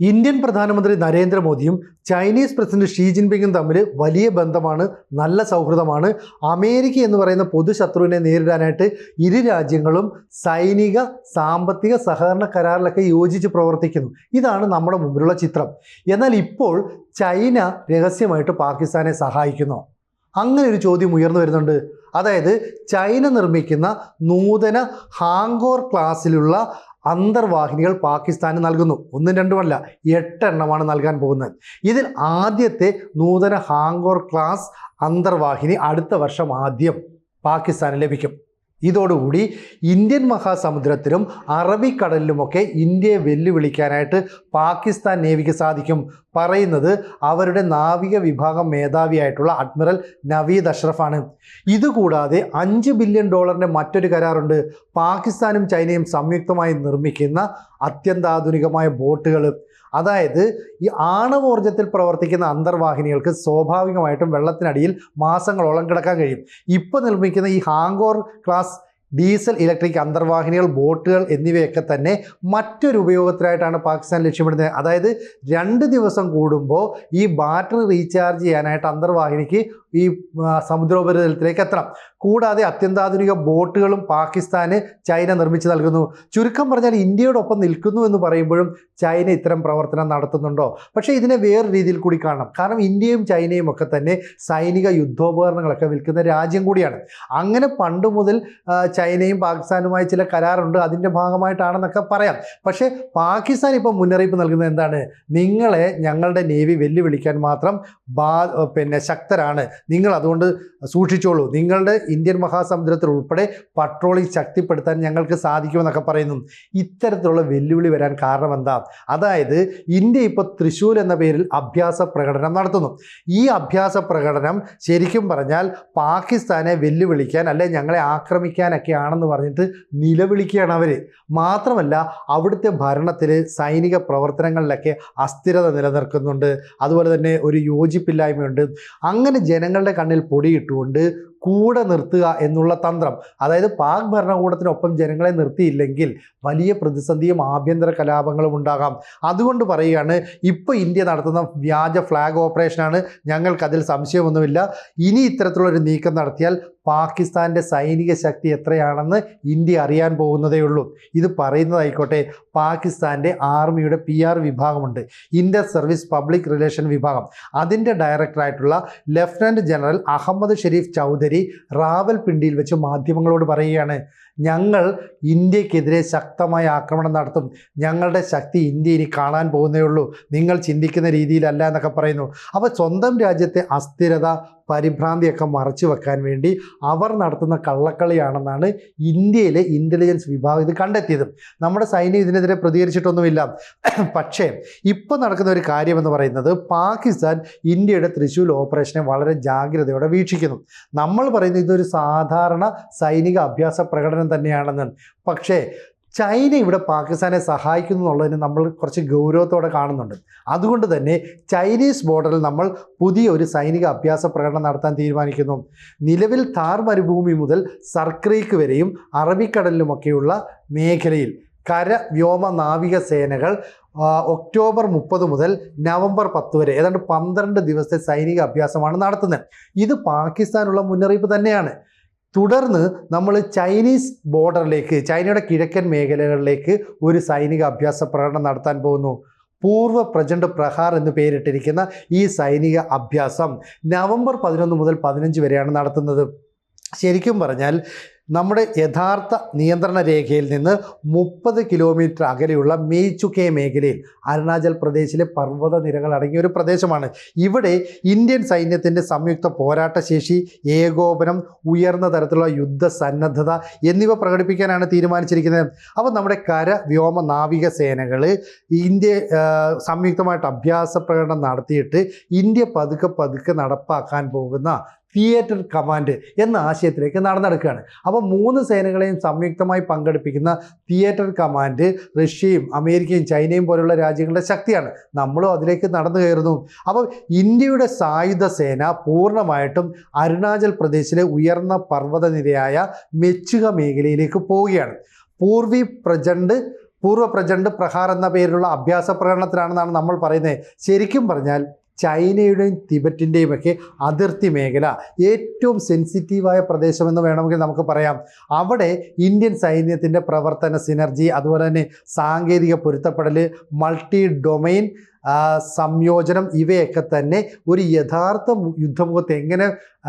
Indian പ്രധാനമന്ത്രി നരേന്ദ്രമോദിയും Chinese president Xi ജിൻപിങ്ങും തമ്മിൽ വലിയ ബന്ധമാണ് നല്ല സൗഹൃദമാണ്. അമേരിക്ക എന്ന് പറയുന്ന പൊതുശത്രുവിനെ നേരിടാനായിട്ട് ഇരു രാജ്യങ്ങളും സൈനിക സാമ്പത്തിക സഹകരണ കരാറിലൊക്കെ യോജിച്ച് പ്രവർത്തിക്കുന്നു. ഇതാണ് നമ്മുടെ മുമ്പിലുള്ള ചിത്രം. എന്നാൽ ഇപ്പോൾ ചൈന രഹസ്യമായിട്ട് പാകിസ്ഥാനെ സഹായിക്കുന്നു. അങ്ങനെ ഒരു ചോദ്യം ഉയർന്നു വരുന്നുണ്ട്. അതായത് ചൈന നിർമ്മിക്കുന്ന നൂതന ഹാങ്കോർ ക്ലാസ്സിലുള്ള അന്തർവാഹിനികൾ പാകിസ്ഥാന് നൽകുന്നു. ഒന്നും രണ്ടുമല്ല എട്ടെണ്ണമാണ് നൽകാൻ പോകുന്നത്. ഇതിൽ ആദ്യത്തെ നൂതന ഹാങ്കോർ ക്ലാസ് അന്തർവാഹിനി അടുത്ത വർഷം ആദ്യം പാകിസ്ഥാന് ലഭിക്കും. ഇതോടുകൂടി ഇന്ത്യൻ മഹാസമുദ്രത്തിലും അറബിക്കടലിലുമൊക്കെ ഇന്ത്യയെ വെല്ലുവിളിക്കാനായിട്ട് പാകിസ്ഥാൻ നേവിക്ക് സാധിക്കും. പറയുന്നത് അവരുടെ നാവിക വിഭാഗം മേധാവിയായിട്ടുള്ള അഡ്മിറൽ നവീദ് അഷ്റഫാണ് ഇതുകൂടാതെ അഞ്ച് ബില്യൺ ഡോളറിന്റെ മറ്റൊരു കരാറുണ്ട്. പാകിസ്ഥാനും ചൈനയും സംയുക്തമായി നിർമ്മിക്കുന്ന അത്യന്താധുനികമായ ബോട്ടുകൾ. അതായത് ഈ ആണവോർജത്തിൽ പ്രവർത്തിക്കുന്ന അന്തർവാഹിനികൾക്ക് സ്വാഭാവികമായിട്ടും വെള്ളത്തിനടിയിൽ മാസങ്ങളോളം കിടക്കാൻ കഴിയും. ഇപ്പോൾ നിർമ്മിക്കുന്ന ഈ ഹാങ്കോർ ക്ലാസ് ഡീസൽ ഇലക്ട്രിക് അന്തർവാഹിനികൾ ബോട്ടുകൾ എന്നിവയൊക്കെ തന്നെ മറ്റൊരു ഉപയോഗത്തിനായിട്ടാണ് പാകിസ്ഥാൻ ലക്ഷ്യമിടുന്നത്. അതായത് രണ്ട് ദിവസം കൂടുമ്പോൾ ഈ ബാറ്ററി റീചാർജ് ചെയ്യാനായിട്ട് അന്തർവാഹിനിക്ക് ഈ സമുദ്രോപരിതലത്തിലേക്ക് എത്തണം. കൂടാതെ അത്യന്താധുനിക ബോട്ടുകളും പാകിസ്ഥാന് ചൈന നിർമ്മിച്ച് നൽകുന്നു. ചുരുക്കം പറഞ്ഞാൽ ഇന്ത്യയോടൊപ്പം നിൽക്കുന്നു എന്ന് പറയുമ്പോഴും ചൈന ഇത്തരം പ്രവർത്തനം നടത്തുന്നുണ്ടോ? പക്ഷേ ഇതിനെ വേറെ രീതിയിൽ കൂടി കാണണം. കാരണം ഇന്ത്യയും ചൈനയും ഒക്കെ തന്നെ സൈനിക യുദ്ധോപകരണങ്ങളൊക്കെ വിൽക്കുന്ന രാജ്യം കൂടിയാണ്. അങ്ങനെ പണ്ട് മുതൽ ചൈനയും പാകിസ്ഥാനുമായി ചില കരാറുണ്ട്. അതിന്റെ ഭാഗമായിട്ടാണെന്നൊക്കെ പറയാം. പക്ഷേ പാകിസ്ഥാൻ ഇപ്പോൾ മുന്നറിയിപ്പ് നൽകുന്നത് എന്താണ്? നിങ്ങളെ ഞങ്ങളുടെ നേവി വെല്ലുവിളിക്കാൻ മാത്രം ബാ പിന്നെ ശക്തരാണ്. നിങ്ങൾ അതുകൊണ്ട് സൂക്ഷിച്ചോളൂ. നിങ്ങളുടെ ഇന്ത്യൻ മഹാസമുദ്രത്തിൽ ഉൾപ്പെടെ പട്രോളിംഗ് ശക്തിപ്പെടുത്താൻ ഞങ്ങൾക്ക് സാധിക്കുമെന്നൊക്കെ പറയുന്നു. ഇത്തരത്തിലുള്ള വെല്ലുവിളി വരാൻ കാരണം എന്താ? അതായത് ഇന്ത്യ ഇപ്പോൾ തൃശ്ശൂർ എന്ന പേരിൽ അഭ്യാസ പ്രകടനം നടത്തുന്നു. ഈ അഭ്യാസ പ്രകടനം ശരിക്കും പറഞ്ഞാൽ പാകിസ്ഥാനെ വെല്ലുവിളിക്കാൻ അല്ലെ ഞങ്ങളെ ആക്രമിക്കാനൊക്കെ ആണെന്ന് പറഞ്ഞിട്ട് നിലവിളിക്കുകയാണ് അവർ മാത്രമല്ല അവിടുത്തെ ഭരണത്തിൽ സൈനിക പ്രവർത്തനങ്ങളിലൊക്കെ അസ്ഥിരത നിലനിർക്കുന്നുണ്ട് അതുപോലെ തന്നെ ഒരു യോജിപ്പില്ലായ്മയുണ്ട്. അങ്ങനെ ജനങ്ങളുടെ കണ്ണിൽ പൊടിയിട്ടുകൊണ്ട് കൂടെ നിർത്തുക എന്നുള്ള തന്ത്രം. അതായത് പാക് ഭരണകൂടത്തിനൊപ്പം ജനങ്ങളെ നിർത്തിയില്ലെങ്കിൽ വലിയ പ്രതിസന്ധിയും ആഭ്യന്തര കലാപങ്ങളും ഉണ്ടാകാം. അതുകൊണ്ട് പറയുകയാണ് ഇപ്പോൾ ഇന്ത്യ നടത്തുന്ന വ്യാജ ഫ്ലാഗ് ഓപ്പറേഷനാണ് ഞങ്ങൾക്കതിൽ സംശയമൊന്നുമില്ല. ഇനി ഇത്തരത്തിലുള്ളൊരു നീക്കം നടത്തിയാൽ പാകിസ്ഥാന്റെ സൈനിക ശക്തി എത്രയാണെന്ന് ഇന്ത്യ അറിയാൻ പോകുന്നതേ ഉള്ളൂ. ഇത് പറയുന്നതായിക്കോട്ടെ പാകിസ്ഥാന്റെ ആർമിയുടെ പി ആർ വിഭാഗമുണ്ട്. ഇന്ത്യ സർവീസ് പബ്ലിക് റിലേഷൻ വിഭാഗം. അതിന്റെ ഡയറക്ടറായിട്ടുള്ള ലഫ്റ്റനന്റ് ജനറൽ അഹമ്മദ് ഷെരീഫ് ചൗധരി റാവൽപിണ്ടിയിൽ വെച്ച് മാധ്യമങ്ങളോട് പറയുകയാണ് ഞങ്ങൾ ഇന്ത്യക്കെതിരെ ശക്തമായ ആക്രമണം നടത്തും. ഞങ്ങളുടെ ശക്തി ഇന്ത്യ ഇനി കാണാൻ പോകുന്നേ ഉള്ളൂ. നിങ്ങൾ ചിന്തിക്കുന്ന രീതിയിലല്ല എന്നൊക്കെ പറയുന്നു. അപ്പോൾ സ്വന്തം രാജ്യത്തെ അസ്ഥിരത പരിഭ്രാന്തിയൊക്കെ മറച്ചു വെക്കാൻ വേണ്ടി അവർ നടത്തുന്ന കള്ളക്കളിയാണെന്നാണ് ഇന്ത്യയിലെ ഇന്റലിജൻസ് വിഭാഗം ഇത് കണ്ടെത്തിയത്. നമ്മുടെ സൈന്യം ഇതിനെതിരെ പ്രതികരിച്ചിട്ടൊന്നുമില്ല. പക്ഷേ ഇപ്പോൾ നടക്കുന്ന ഒരു കാര്യമെന്ന് പറയുന്നത് പാകിസ്ഥാൻ ഇന്ത്യയുടെ തൃശ്ശൂർ ഓപ്പറേഷനെ വളരെ ജാഗ്രതയോടെ വീക്ഷിക്കുന്നു. നമ്മൾ പറയുന്നത് ഇതൊരു സാധാരണ സൈനിക അഭ്യാസ പ്രകടനം തന്നെയാണെന്ന്. പക്ഷേ ചൈന ഇവിടെ പാകിസ്ഥാനെ സഹായിക്കുന്നു എന്നുള്ളതിന് നമ്മൾ കുറച്ച് ഗൗരവത്തോടെ കാണുന്നുണ്ട്. അതുകൊണ്ട് തന്നെ ചൈനീസ് ബോർഡറിൽ നമ്മൾ പുതിയ ഒരു സൈനിക അഭ്യാസ പ്രകടനം നടത്താൻ തീരുമാനിക്കുന്നു. നിലവിൽ താർ മരുഭൂമി മുതൽ സർക്രീക്ക് വരെയും അറബിക്കടലിലുമൊക്കെയുള്ള മേഖലയിൽ കര വ്യോമ നാവിക സേനകൾ ഒക്ടോബർ മുപ്പത് മുതൽ നവംബർ പത്ത് വരെ ഏതാണ്ട് പന്ത്രണ്ട് ദിവസത്തെ സൈനിക അഭ്യാസമാണ് നടത്തുന്നത്. ഇത് പാകിസ്ഥാനുള്ള മുന്നറിയിപ്പ് തന്നെയാണ്. തുടർന്ന് നമ്മൾ ചൈനീസ് ബോർഡറിലേക്ക് ചൈനയുടെ കിഴക്കൻ മേഖലകളിലേക്ക് ഒരു സൈനിക അഭ്യാസ പ്രകടനം നടത്താൻ പോകുന്നു. പൂർവ പ്രചണ്ഡ് പ്രഹാർ എന്ന് പേരിട്ടിരിക്കുന്ന ഈ സൈനിക അഭ്യാസം നവംബർ പതിനൊന്ന് മുതൽ പതിനഞ്ച് വരെയാണ് നടത്തുന്നത്. ശരിക്കും പറഞ്ഞാൽ നമ്മുടെ യഥാർത്ഥ നിയന്ത്രണ രേഖയിൽ നിന്ന് മുപ്പത് കിലോമീറ്റർ അകലെയുള്ള മേച്ചുക്കെ മേഖലയിൽ അരുണാചൽ പ്രദേശിലെ പർവത നിരകൾ അടങ്ങിയ ഒരു പ്രദേശമാണ്. ഇവിടെ ഇന്ത്യൻ സൈന്യത്തിന്റെ സംയുക്ത പോരാട്ട ശേഷി ഏകോപനം ഉയർന്ന തരത്തിലുള്ള യുദ്ധസന്നദ്ധത എന്നിവ പ്രകടിപ്പിക്കാനാണ് തീരുമാനിച്ചിരിക്കുന്നത്. അപ്പോൾ നമ്മുടെ കര വ്യോമ നാവിക സേനകൾ ഇന്ത്യ സംയുക്തമായിട്ട് അഭ്യാസ പ്രകടനം നടത്തിയിട്ട് ഇന്ത്യ പതുക്കെ പതുക്കെ നടപ്പാക്കാൻ പോകുന്ന തിയേറ്റർ കമാൻഡ് എന്ന ആശയത്തിലേക്ക് നടന്നെടുക്കുകയാണ്. അപ്പോൾ മൂന്ന് സേനകളെയും സംയുക്തമായി പങ്കെടുപ്പിക്കുന്ന തിയേറ്റർ കമാൻഡ് റഷ്യയും അമേരിക്കയും ചൈനയും പോലുള്ള രാജ്യങ്ങളുടെ ശക്തിയാണ്. നമ്മളും അതിലേക്ക് നടന്നു കയറുന്നു. അപ്പോൾ ഇന്ത്യയുടെ സായുധ സേന പൂർണമായിട്ടും അരുണാചൽ പ്രദേശിലെ ഉയർന്ന പർവതനിരയായ മെച്ചുക മേഖലയിലേക്ക് പോവുകയാണ്. പൂർവി പ്രചണ്ഡ് പൂർവ പ്രചണ്ഡ് പ്രഹാർ എന്ന പേരിലുള്ള അഭ്യാസ പ്രകടനത്തിലാണെന്നാണ് നമ്മൾ പറയുന്നത്. ശരിക്കും പറഞ്ഞാൽ ചൈനയുടെയും തിബറ്റിന്റെയും ഒക്കെ അതിർത്തി മേഖല ഏറ്റവും സെൻസിറ്റീവായ പ്രദേശമെന്ന് വേണമെങ്കിൽ നമുക്ക് പറയാം. അവിടെ ഇന്ത്യൻ സൈന്യത്തിന്റെ പ്രവർത്തന സിനർജി അതുപോലെ തന്നെ സാങ്കേതിക പൊരുത്തപ്പെടൽ മൾട്ടി ഡൊമൈൻ സംയോജനം ഇവയൊക്കെ തന്നെ ഒരു യഥാർത്ഥ യുദ്ധമുഖത്ത് എങ്ങനെ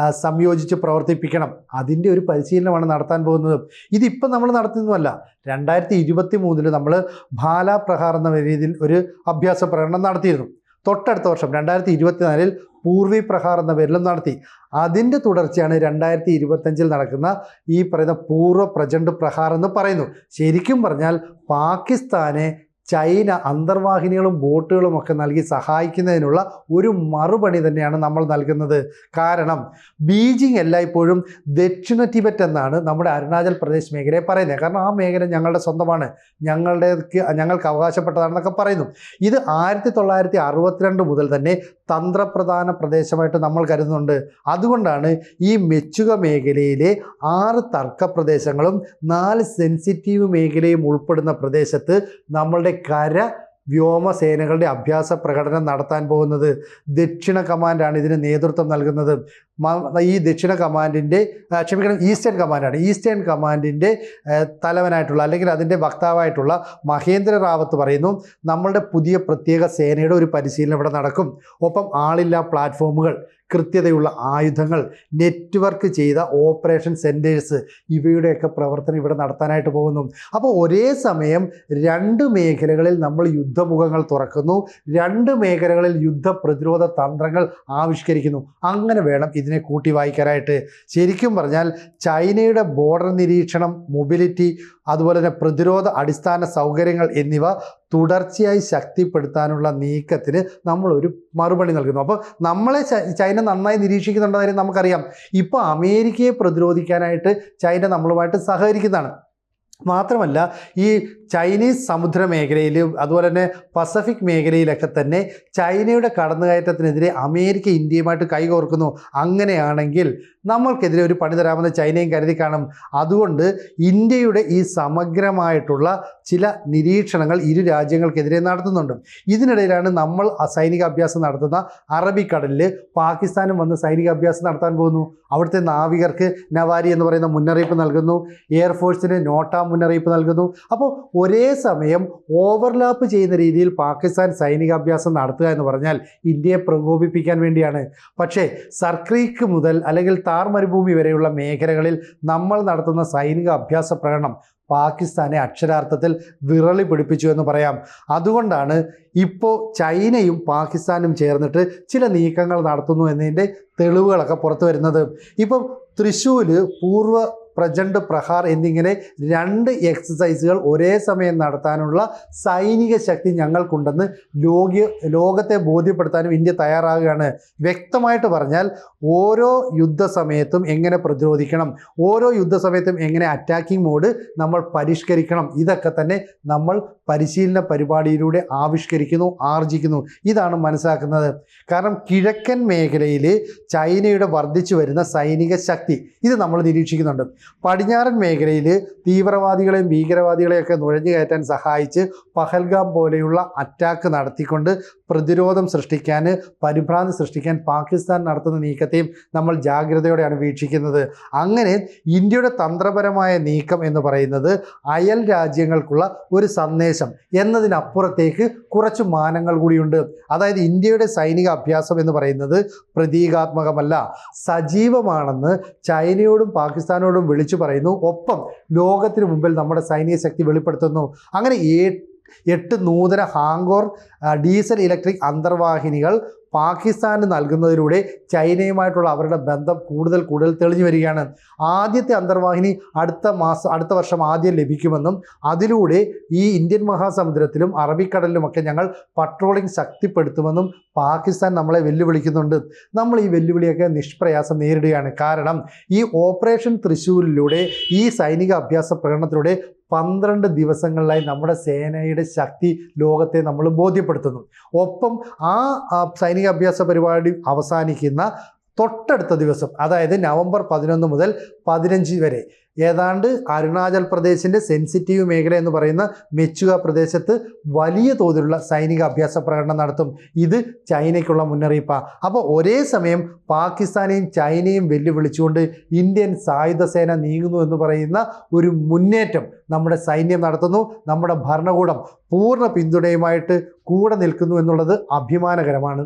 സംയോജിച്ച് പ്രവർത്തിപ്പിക്കണം അതിന്റെ ഒരു പരിശീലനമാണ് നടത്താൻ പോകുന്നത്. ഇതിപ്പം നമ്മൾ നടത്തുന്നതല്ല. രണ്ടായിരത്തി ഇരുപത്തി മൂന്നിൽ നമ്മൾ ഭാല പ്രഹാർ എന്ന രീതിയിൽ ഒരു അഭ്യാസ പ്രകടനം നടത്തിയിരുന്നു. തൊട്ടടുത്ത വർഷം രണ്ടായിരത്തി ഇരുപത്തിനാലിൽ പൂർവി പ്രഹാർ എന്ന പേരിലും നടത്തി. അതിന്റെ തുടർച്ചയാണ് രണ്ടായിരത്തി ഇരുപത്തഞ്ചിൽ നടക്കുന്ന ഈ പറയുന്ന പൂർവ പ്രചണ്ഡ് പ്രഹാർ എന്ന് പറയുന്നു. ശരിക്കും പറഞ്ഞാൽ പാകിസ്ഥാനെ ചൈന അന്തർവാഹിനികളും ബോട്ടുകളും ഒക്കെ നൽകി സഹായിക്കുന്നതിനുള്ള ഒരു മറുപടി തന്നെയാണ് നമ്മൾ നൽകുന്നത്. കാരണം ബീജിംഗ് എല്ലായ്പ്പോഴും ദക്ഷിണ ടിബറ്റ് എന്നാണ് നമ്മുടെ അരുണാചൽ പ്രദേശ് മേഖലയെ പറയുന്നത്. കാരണം ആ മേഖല ഞങ്ങളുടെ സ്വന്തമാണ്. ഞങ്ങളുടെ ഞങ്ങൾക്ക് അവകാശപ്പെട്ടതാണെന്നൊക്കെ പറയുന്നു. ഇത് ആയിരത്തി തൊള്ളായിരത്തി അറുപത്തിരണ്ട് മുതൽ തന്നെ തന്ത്രപ്രധാന പ്രദേശമായിട്ട് നമ്മൾ കരുതുന്നുണ്ട്. അതുകൊണ്ടാണ് ഈ മെച്ചുക മേഖലയിലെ ആറ് തർക്ക പ്രദേശങ്ങളും നാല് സെൻസിറ്റീവ് മേഖലയും ഉൾപ്പെടുന്ന പ്രദേശത്ത് നമ്മളുടെ കര വ്യോമസേനകളുടെ അഭ്യാസ പ്രകടനം നടത്താൻ പോകുന്നത്. ദക്ഷിണ കമാൻഡാണ് ഇതിന് നേതൃത്വം നൽകുന്നത്. ഈ ദക്ഷിണ കമാൻഡിന്റെ ക്ഷമിക്കണം ഈസ്റ്റേൺ കമാൻഡാണ് ഈസ്റ്റേൺ കമാൻഡിന്റെ തലവനായിട്ടുള്ള അല്ലെങ്കിൽ അതിന്റെ വക്താവായിട്ടുള്ള മഹേന്ദ്ര റാവത്ത് പറയുന്നു നമ്മളുടെ പുതിയ പ്രത്യേക സേനയുടെ ഒരു പരിശീലനം ഇവിടെ നടക്കും. ഒപ്പം ആളില്ലാ പ്ലാറ്റ്ഫോമുകൾ കൃത്യതയുള്ള ആയുധങ്ങൾ നെറ്റ്വർക്ക് ചെയ്ത ഓപ്പറേഷൻ സെന്റേഴ്സ് ഇവയുടെയൊക്കെ പ്രവർത്തനം ഇവിടെ നടത്താനായിട്ട് പോകുന്നു. അപ്പോൾ ഒരേ സമയം രണ്ട് മേഖലകളിൽ നമ്മൾ യുദ്ധമുഖങ്ങൾ തുറക്കുന്നു രണ്ട് മേഖലകളിൽ യുദ്ധ പ്രതിരോധ തന്ത്രങ്ങൾ ആവിഷ്കരിക്കുന്നു. അങ്ങനെ വേണം ഇതിനെ കൂട്ടി വായിക്കാനായിട്ട്. ശരിക്കും പറഞ്ഞാൽ ചൈനയുടെ ബോർഡർ നിരീക്ഷണം മൊബിലിറ്റി അതുപോലെ തന്നെ പ്രതിരോധ അടിസ്ഥാന സൗകര്യങ്ങൾ എന്നിവ തുടർച്ചയായി ശക്തിപ്പെടുത്താനുള്ള നീക്കത്തിന് നമ്മളൊരു മറുപടി നൽകുന്നു. അപ്പോൾ നമ്മളെ ചൈന നന്നായി നിരീക്ഷിക്കുന്നുണ്ട കാര്യം നമുക്കറിയാം. ഇപ്പോൾ അമേരിക്കയെ പ്രതിരോധിക്കാനായിട്ട് ചൈന നമ്മളുമായിട്ട് സഹകരിക്കുന്നതാണ്. മാത്രമല്ല ഈ ചൈനീസ് സമുദ്ര മേഖലയിൽ അതുപോലെ തന്നെ പസഫിക് മേഖലയിലൊക്കെ തന്നെ ചൈനയുടെ കടന്നുകയറ്റത്തിനെതിരെ അമേരിക്ക ഇന്ത്യയുമായിട്ട് കൈകോർക്കുന്നു. അങ്ങനെയാണെങ്കിൽ നമ്മൾക്കെതിരെ ഒരു പണി തരാമെന്ന് ചൈനയും കരുതി കാണും. അതുകൊണ്ട് ഇന്ത്യയുടെ ഈ സമഗ്രമായിട്ടുള്ള ചില നിരീക്ഷണങ്ങൾ ഇരു രാജ്യങ്ങൾക്കെതിരെ നടത്തുന്നുണ്ട്. ഇതിനിടയിലാണ് നമ്മൾ സൈനിക അഭ്യാസം നടത്തുന്ന അറബിക്കടലിൽ പാകിസ്ഥാനും വന്ന് സൈനിക അഭ്യാസം നടത്താൻ പോകുന്നു. അവിടുത്തെ നാവികർക്ക് നവാരി എന്ന് പറയുന്ന മുന്നറിയിപ്പ് നൽകുന്നു. എയർഫോഴ്സിന് നോട്ട മുന്നറിയിപ്പ് നൽകുന്നു. അപ്പോൾ ഒരേ സമയം ഓവർലാപ്പ് ചെയ്യുന്ന രീതിയിൽ പാകിസ്ഥാൻ സൈനികാഭ്യാസം നടത്തുക എന്ന് പറഞ്ഞാൽ ഇന്ത്യയെ പ്രകോപിപ്പിക്കാൻ വേണ്ടിയാണ്. പക്ഷേ സർക്രീക്ക് മുതൽ അല്ലെങ്കിൽ താർ മരുഭൂമി വരെയുള്ള മേഖലകളിൽ നമ്മൾ നടത്തുന്ന സൈനിക അഭ്യാസ പ്രകടനം പാകിസ്ഥാനെ അക്ഷരാർത്ഥത്തിൽ വിറളി പിടിപ്പിച്ചു എന്ന് പറയാം. അതുകൊണ്ടാണ് ഇപ്പോൾ ചൈനയും പാകിസ്ഥാനും ചേർന്നിട്ട് ചില നീക്കങ്ങൾ നടത്തുന്നു എന്നതിന്റെ തെളിവുകളൊക്കെ പുറത്തു വരുന്നത്. ഇപ്പം തൃശ്ശൂർ പൂർവ പ്രചണ്ഡ് പ്രഹാർ എന്നിങ്ങനെ രണ്ട് എക്സസൈസുകൾ ഒരേ സമയം നടത്താനുള്ള സൈനിക ശക്തി ഞങ്ങൾക്കുണ്ടെന്ന് ലോക ലോകത്തെ ബോധ്യപ്പെടുത്താനും ഇന്ത്യ തയ്യാറാകുകയാണ്. വ്യക്തമായിട്ട് പറഞ്ഞാൽ ഓരോ യുദ്ധസമയത്തും എങ്ങനെ പ്രതിരോധിക്കണം ഓരോ യുദ്ധസമയത്തും എങ്ങനെ അറ്റാക്കിംഗ് മോഡ് നമ്മൾ പരിഷ്കരിക്കണം ഇതൊക്കെ തന്നെ നമ്മൾ പരിശീലന പരിപാടിയിലൂടെ ആവിഷ്കരിക്കുന്നു ആർജിക്കുന്നു. ഇതാണ് മനസ്സിലാക്കുന്നത്. കാരണം കിഴക്കൻ മേഖലയിൽ ചൈനയുടെ വർദ്ധിച്ചു വരുന്ന സൈനിക ശക്തി ഇത് നമ്മൾ നിരീക്ഷിക്കുന്നുണ്ട്. പടിഞ്ഞാറൻ മേഖലയിൽ തീവ്രവാദികളെയും ഭീകരവാദികളെയൊക്കെ നുഴഞ്ഞു കയറ്റാൻ സഹായിച്ച് പഹൽഗാം പോലെയുള്ള അറ്റാക്ക് നടത്തിക്കൊണ്ട് പ്രതിരോധം സൃഷ്ടിക്കാൻ പരിഭ്രാന്തി സൃഷ്ടിക്കാൻ പാകിസ്ഥാൻ നടത്തുന്ന നീക്കത്തെയും നമ്മൾ ജാഗ്രതയോടെയാണ് വീക്ഷിക്കുന്നത്. അങ്ങനെ ഇന്ത്യയുടെ തന്ത്രപരമായ നീക്കം എന്ന് പറയുന്നത് അയൽ രാജ്യങ്ങൾക്കുള്ള ഒരു സന്ദേശം എന്നതിനപ്പുറത്തേക്ക് കുറച്ച് മാനങ്ങൾ കൂടിയുണ്ട്. അതായത് ഇന്ത്യയുടെ സൈനിക അഭ്യാസം എന്ന് പറയുന്നത് പ്രതീകാത്മകമല്ല. സജീവമാണെന്ന് ചൈനയോടും പാകിസ്ഥാനോടും വിളിച്ചു പറയുന്നു. ഒപ്പം ലോകത്തിന് മുമ്പിൽ നമ്മുടെ സൈനിക ശക്തി വെളിപ്പെടുത്തുന്നു. അങ്ങനെ എട്ട് നൂതന ഹാങ്കോർ ഡീസൽ ഇലക്ട്രിക് അന്തർവാഹിനികൾ പാകിസ്ഥാന് നൽകുന്നതിലൂടെ ചൈനയുമായിട്ടുള്ള അവരുടെ ബന്ധം കൂടുതൽ കൂടുതൽ തെളിഞ്ഞു വരികയാണ്. ആദ്യത്തെ അന്തർവാഹിനി അടുത്ത മാസം അടുത്ത വർഷം ആദ്യം ലഭിക്കുമെന്നും അതിലൂടെ ഈ ഇന്ത്യൻ മഹാസമുദ്രത്തിലും അറബിക്കടലിലുമൊക്കെ ഞങ്ങൾ പട്രോളിംഗ് ശക്തിപ്പെടുത്തുമെന്നും പാകിസ്ഥാൻ നമ്മളെ വെല്ലുവിളിക്കുന്നുണ്ട്. നമ്മൾ ഈ വെല്ലുവിളിയൊക്കെ നിഷ്പ്രയാസം നേരിടുകയാണ്. കാരണം ഈ ഓപ്പറേഷൻ തൃശ്ശൂരിലൂടെ ഈ സൈനിക അഭ്യാസ പ്രകടനത്തിലൂടെ പന്ത്രണ്ട് ദിവസങ്ങളിലായി നമ്മുടെ സേനയുടെ ശക്തി ലോകത്തെ നമ്മൾ ബോധ്യപ്പെടുത്തുന്നു. ഒപ്പം ആ സൈനിക അഭ്യാസ പരിപാടി അവസാനിക്കുന്ന തൊട്ടടുത്ത ദിവസം അതായത് നവംബർ പതിനൊന്ന് മുതൽ പതിനഞ്ച് വരെ ഏതാണ്ട് അരുണാചൽ പ്രദേശിന്റെ സെൻസിറ്റീവ് മേഖല എന്ന് പറയുന്ന മെച്ചുക പ്രദേശത്ത് വലിയ തോതിലുള്ള സൈനിക അഭ്യാസ പ്രകടനം നടത്തും. ഇത് ചൈനയ്ക്കുള്ള മുന്നറിയിപ്പാണ് അപ്പോൾ ഒരേ സമയം പാകിസ്ഥാനെയും ചൈനയും വെല്ലുവിളിച്ചുകൊണ്ട് ഇന്ത്യൻ സായുധ സേന നീങ്ങുന്നു എന്ന് പറയുന്ന ഒരു മുന്നേറ്റം നമ്മുടെ സൈന്യം നടത്തുന്നു. നമ്മുടെ ഭരണകൂടം പൂർണ പിന്തുണയുമായിട്ട് കൂടെ നിൽക്കുന്നു എന്നുള്ളത് അഭിമാനകരമാണ്.